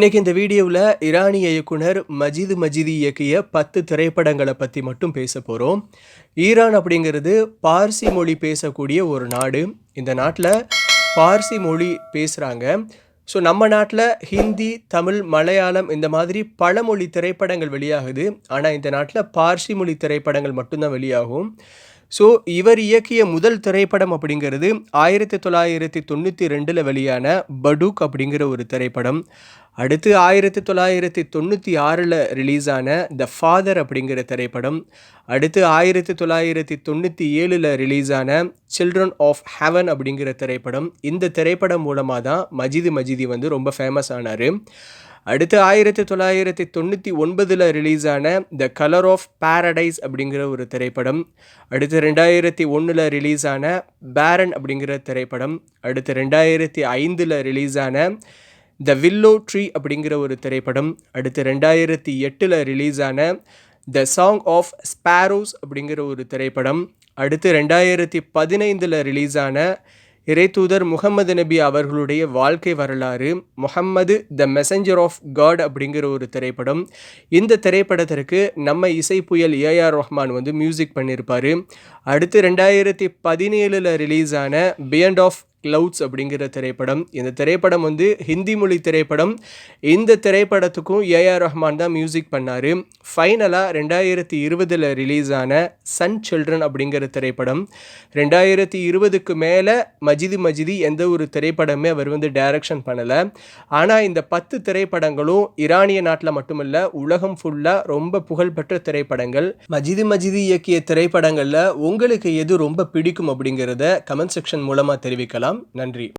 இன்னைக்கு இந்த வீடியோவில் ஈரானிய இயக்குனர் மஜிது மஜிதி இயக்கிய பத்து திரைப்படங்களை பற்றி மட்டும் பேச போகிறோம் ஈரான் அப்படிங்கிறது பார்சி மொழி பேசக்கூடிய ஒரு நாடு. இந்த நாட்டில் பார்சி மொழி பேசுகிறாங்க ஸோ நம்ம நாட்டில் ஹிந்தி தமிழ் மலையாளம் இந்த மாதிரி பல மொழி திரைப்படங்கள் வெளியாகுது. ஆனால் இந்த நாட்டில் பார்சி மொழி திரைப்படங்கள் மட்டும்தான் வெளியாகும். ஸோ இவர் இயக்கிய முதல் திரைப்படம் அப்படிங்கிறது ஆயிரத்தி தொள்ளாயிரத்தி தொண்ணூற்றி ரெண்டில் வெளியான படுக் அப்படிங்கிற ஒரு திரைப்படம். அடுத்து ஆயிரத்தி தொள்ளாயிரத்தி தொண்ணூற்றி ஆறில் ரிலீஸ் ஆன த ஃபாதர் அப்படிங்கிற திரைப்படம். அடுத்து ஆயிரத்தி தொள்ளாயிரத்தி தொண்ணூற்றி ஏழில் ரிலீஸ் ஆன சில்ட்ரன் ஆஃப் ஹெவன் அப்படிங்கிற திரைப்படம். இந்த திரைப்படம் மூலமாக தான் மஜிது மஜிதி வந்து ரொம்ப ஃபேமஸ் ஆனார். அடுத்து ஆயிரத்தி தொள்ளாயிரத்தி தொண்ணூற்றி ஒன்பதில் ரிலீஸ் ஆன த கலர் ஆஃப் பாரடைஸ் அப்படிங்கிற ஒரு திரைப்படம். அடுத்து ரெண்டாயிரத்தி ஒன்றில் ரிலீஸ் ஆன பேரன் அப்படிங்கிற திரைப்படம். அடுத்து ரெண்டாயிரத்தி ஐந்தில் ரிலீஸ் ஆன த வில்லோ ட்ரீ அப்படிங்கிற ஒரு திரைப்படம். அடுத்து ரெண்டாயிரத்தி எட்டில் ரிலீஸ் ஆன த சாங் ஆஃப் ஸ்பேரோஸ் அப்படிங்கிற ஒரு திரைப்படம். அடுத்து ரெண்டாயிரத்தி பதினைந்தில் ரிலீஸ் ஆன இறைத்தூதர் முகமது நபி அவர்களுடைய வாழ்க்கை வரலாறு Muhammad the messenger of God அப்படிங்கிற ஒரு திரைப்படம். இந்த திரைப்படத்திற்கு நம்ம இசை புயல் ஏஆர் ரஹ்மான் வந்து மியூசிக் பண்ணியிருப்பார். அடுத்து ரெண்டாயிரத்தி பதினேழில் ரிலீஸ் ஆன பியண்ட் ஆஃப் கிளவுட்ஸ் அப்படிங்கிற திரைப்படம். இந்த திரைப்படம் வந்து ஹிந்தி மொழி திரைப்படம். இந்த திரைப்படத்துக்கும் ஏஆர் ரஹ்மான் தான் மியூசிக் பண்ணார். ஃபைனலாக ரெண்டாயிரத்தி இருபதில் ரிலீஸ் ஆன சன் சில்ட்ரன் அப்படிங்கிற திரைப்படம். ரெண்டாயிரத்தி இருபதுக்கு மேலே மஜிதி மஜிதி எந்த ஒரு திரைப்படமே அவர் வந்து டைரக்ஷன் பண்ணலை. ஆனால் இந்த பத்து திரைப்படங்களும் ஈரானிய நாட்டில் மட்டுமல்ல உலகம் ஃபுல்லாக ரொம்ப புகழ்பெற்ற திரைப்படங்கள். மஜிதி மஜிதி இயக்கிய திரைப்படங்களில் உங்களுக்கு எது ரொம்ப பிடிக்கும் அப்படிங்கிறத கமெண்ட் செக்ஷன் மூலமாக தெரிவிக்கலாம். நன்றி.